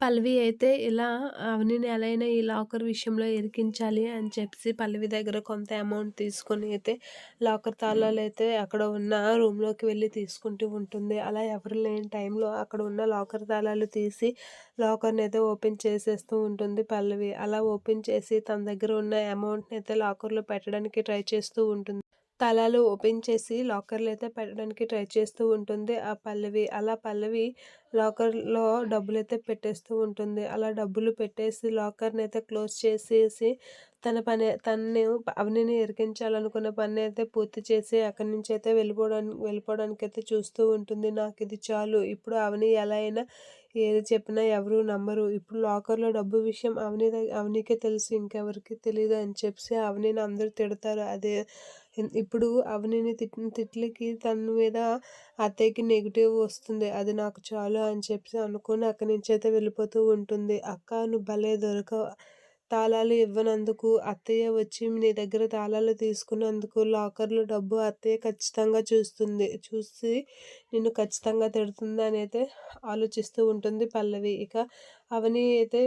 పల్లవి అయితే ఇలా అవనిని ఎలా అయినా ఈ లాకర్ విషయంలో ఇరికించాలి అని చెప్పేసి పల్లవి దగ్గర కొంత అమౌంట్ తీసుకొని అయితే లాకర్ తాళాలు అయితే అక్కడ ఉన్న రూమ్లోకి వెళ్ళి తీసుకుంటూ ఉంటుంది. అలా ఎవరు లేని టైంలో అక్కడ ఉన్న లాకర్ తాళాలు తీసి లాకర్ని అయితే ఓపెన్ చేసేస్తూ ఉంటుంది పల్లవి. అలా ఓపెన్ చేసి తన దగ్గర ఉన్న అమౌంట్ని అయితే లాకర్లో పెట్టడానికి ట్రై చేస్తూ ఉంటుంది. తాళాలు ఓపెన్ చేసి లాకర్లు అయితే పెట్టడానికి ట్రై చేస్తూ ఉంటుంది. ఆ పల్లవి అలా పల్లవి లాకర్లో డబ్బులు అయితే పెట్టేస్తూ ఉంటుంది. అలా డబ్బులు పెట్టేసి లాకర్ని అయితే క్లోజ్ చేసేసి తన పని తనని అవనిని ఇరికించాలనుకున్న పని అయితే పూర్తి చేసి అక్కడి నుంచి అయితే వెళ్ళిపోవడానికి వెళ్ళిపోవడానికి అయితే చూస్తూ ఉంటుంది. నాకు ఇది చాలు. ఇప్పుడు అవని ఎలా అయినా ఏది చెప్పినా ఎవరు నమ్మరు. ఇప్పుడు లాకర్లో డబ్బు విషయం అవని అవనికే తెలుసు. ఇంకెవరికి తెలియదు అని చెప్పి అవనిని అందరూ తిడతారు. అదే ఇప్పుడు అవనిని తిట్టిన తిట్లకి తన మీద అత్తయ్యకి నెగిటివ్ వస్తుంది. అది నాకు చాలు అని చెప్పి అనుకుని అక్కడి నుంచి అయితే వెళ్ళిపోతూ ఉంటుంది. అక్క నువ్వు భలే దొరక తాళాలు ఇవ్వనందుకు అత్తయ్య వచ్చి నీ దగ్గర తాళాలు తీసుకున్నందుకు లాకర్లో డబ్బు అత్తయ్య ఖచ్చితంగా చూస్తుంది. చూసి నిన్ను ఖచ్చితంగా తిడుతుంది అని అయితే ఆలోచిస్తూ ఉంటుంది పల్లవి. ఇక అవని అయితే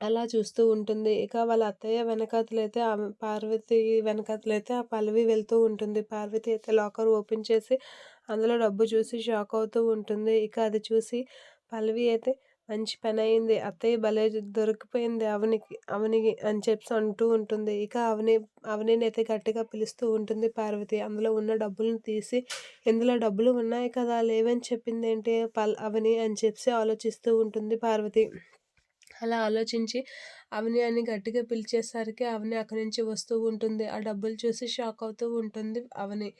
అలా చూస్తూ ఉంటుంది. ఇక వాళ్ళ అత్తయ్య వెనకాతలైతే ఆమె పార్వతి వెనకాతలైతే ఆ పల్లవి వెళ్తూ ఉంటుంది. పార్వతి అయితే లాకర్ ఓపెన్ చేసి అందులో డబ్బు చూసి షాక్ అవుతూ ఉంటుంది. ఇక అది చూసి పల్లవి అయితే మంచి పని అయింది అత్తయ్య భలే దొరికిపోయింది అవనికి అవనికి అని చెప్పి అంటూ ఉంటుంది. ఇక అవని అవనిని అయితే గట్టిగా పిలుస్తూ ఉంటుంది పార్వతి. అందులో ఉన్న డబ్బులను తీసి ఇందులో డబ్బులు ఉన్నాయి కదా లేవని చెప్పింది ఏంటి పల్ అవని అని చెప్పి ఆలోచిస్తూ ఉంటుంది పార్వతి. అలా ఆలోచించి అవని అని గట్టిగా పిలిచేసరికి అవని అక్కడి నుంచి వస్తూ ఉంటుంది. ఆ డబ్బులు చూసి షాక్ అవుతూ ఉంటుంది అవని.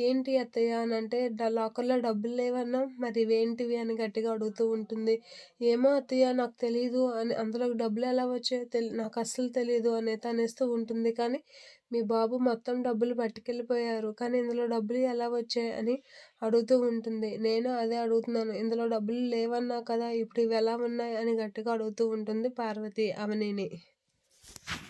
ఏంటి అత్తయ్య అని అంటే లాకర్లో డబ్బులు లేవన్నా మరి ఇవేంటివి అని గట్టిగా అడుగుతూ ఉంటుంది. ఏమో అత్తయ్య నాకు తెలియదు అని అందులో డబ్బులు ఎలా వచ్చాయో తెలి నాకు అస్సలు తెలియదు అని తనేస్తూ ఉంటుంది. కానీ మీ బాబు మొత్తం డబ్బులు పట్టుకెళ్ళిపోయారు. కానీ ఇందులో డబ్బులు ఎలా వచ్చాయి అని అడుగుతూ ఉంటుంది. నేను అదే అడుగుతున్నాను. ఇందులో డబ్బులు లేవన్నా కదా ఇప్పుడు ఇవి ఎలా ఉన్నాయి అని గట్టిగా అడుగుతూ ఉంటుంది పార్వతి అవనిని.